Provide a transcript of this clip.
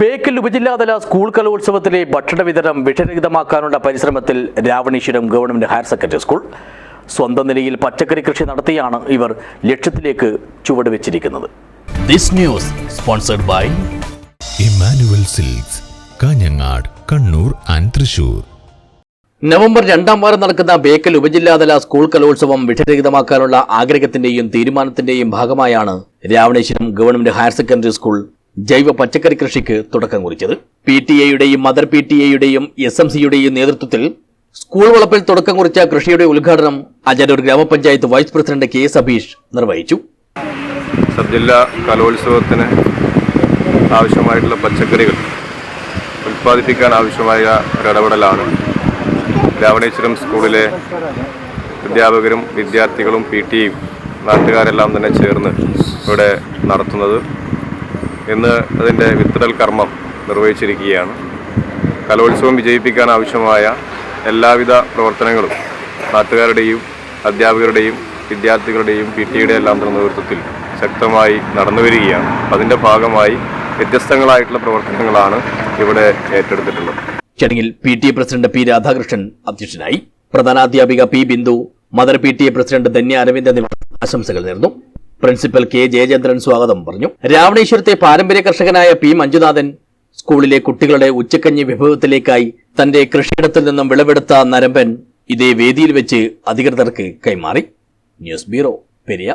Bekal ഉപജില്ലാതല school കലോത്സവത്തിലെ ഭക്ഷണ വിതരണം വിഷരഹിതമാക്കാനുള്ള പരിശ്രമത്തിൽ Raveeshwaram government higher secondary school. സ്വന്തം നിലയിൽ പച്ചക്കറി കൃഷി നടത്തിയാണ് ഇവർ ലക്ഷ്യത്തിലേക്ക് ചുവടുവെച്ചിരിക്കുന്നത്. This news sponsored by Immanuel silks Kanhangad Kannur and Thrissur. November രണ്ടാം വാരം നടക്കുന്ന ബേക്കൽ ഉപജില്ലാതല സ്കൂൾ കലോത്സവം വിഷരഹിതമാക്കാനുള്ള ആഗ്രഹത്തിന്റെയും തീരുമാനത്തിന്റെയും ഭാഗമായാണ് Raveeshwaram government higher secondary school ജൈവ പച്ചക്കറി കൃഷിക്ക് തുടക്കം കുറിച്ചത്. പി ടി എയുടെയും മദർ പി ടി എയുടെയും എസ് എം സിയുടെയും നേതൃത്വത്തിൽ സ്കൂൾ വളപ്പിൽ തുടക്കം കുറിച്ച കൃഷിയുടെ ഉദ്ഘാടനം അജരൂർ ഗ്രാമപഞ്ചായത്ത് വൈസ് പ്രസിഡന്റ് കെ സബീഷ് നിർവഹിച്ചു. സബ് ജില്ലാ കലോത്സവത്തിന് ആവശ്യമായിട്ടുള്ള പച്ചക്കറികൾ ഉൽപ്പാദിപ്പിക്കാൻ ആവശ്യമായ ഒരിടപെടലാണ് രാവണേശ്വരം സ്കൂളിലെ അധ്യാപകരും വിദ്യാർത്ഥികളും പി നാട്ടുകാരെല്ലാം തന്നെ ചേർന്ന് ഇവിടെ നടത്തുന്നത്. ഇന്ന് അതിന്റെ വിത്തിടൽ കർമ്മം നിർവഹിച്ചിരിക്കുകയാണ്. കലോത്സവം വിജയിപ്പിക്കാൻ ആവശ്യമായ എല്ലാവിധ പ്രവർത്തനങ്ങളും നാട്ടുകാരുടെയും അധ്യാപകരുടെയും വിദ്യാർത്ഥികളുടെയും പി ടിയുടെ എല്ലാം നേതൃത്വത്തിൽ ശക്തമായി നടന്നു വരികയാണ്. അതിന്റെ ഭാഗമായി വ്യത്യസ്തങ്ങളായിട്ടുള്ള പ്രവർത്തനങ്ങളാണ് ഇവിടെ ഏറ്റെടുത്തിട്ടുള്ളത്. ചടങ്ങിൽ P T A president P Radhakrishnan അധ്യക്ഷനായി പ്രധാനാധ്യാപിക P Bindu mother P T A president Dhanya Aravind എന്നിവർ ആശംസകൾ നേർന്നു. പ്രിൻസിപ്പൽ കെ ജയചന്ദ്രൻ സ്വാഗതം പറഞ്ഞു. രാവണേശ്വരത്തെ പാരമ്പര്യ കർഷകനായ പി മഞ്ജുനാഥൻ സ്കൂളിലെ കുട്ടികളുടെ ഉച്ചക്കഞ്ഞി വിഭവത്തിലേക്കായി തന്റെ കൃഷിയിടത്തിൽ നിന്നും വിളവെടുത്ത നരമ്പൻ ഇതേ വേദിയിൽ വെച്ച് അധികൃതർക്ക് കൈമാറി. News bureau Periya.